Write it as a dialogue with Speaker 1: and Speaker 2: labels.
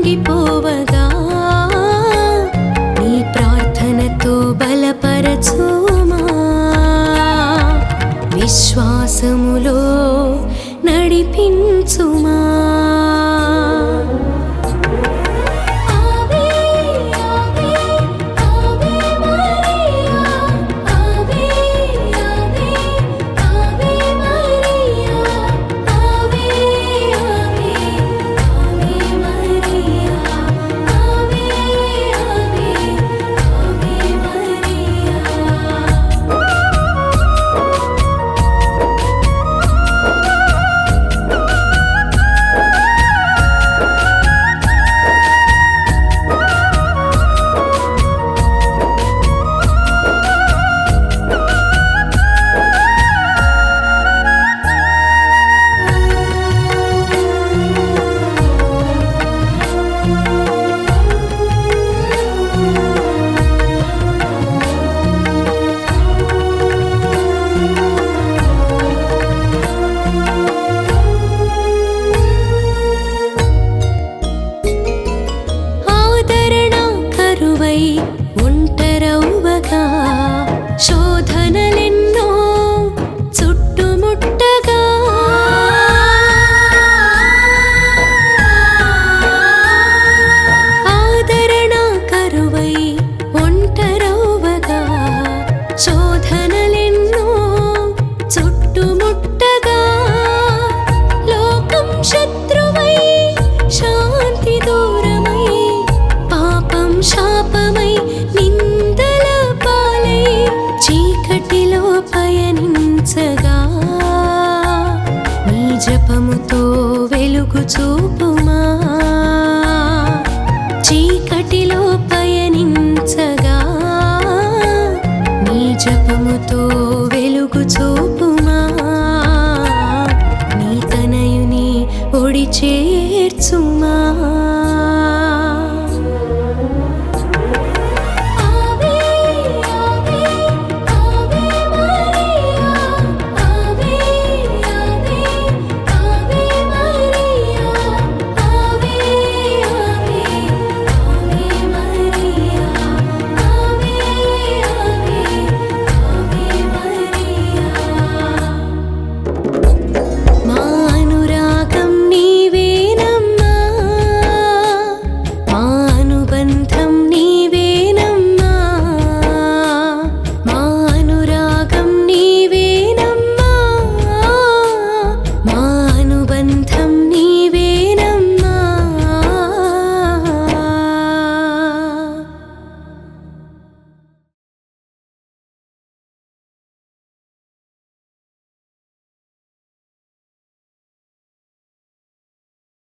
Speaker 1: కృంగిపోవగా. నీ ప్రార్థనతో బలపరచుమా. విశ్వాసములో నడిపించుమా. ఒంటరవువగా శోధనలెన్నో జపముతో వెలుగు చూపుమా? చీకటిలో పయనించగా? నీ జపముతో వెలుగు చూపుమా? నీ తనయుని ఒడిచే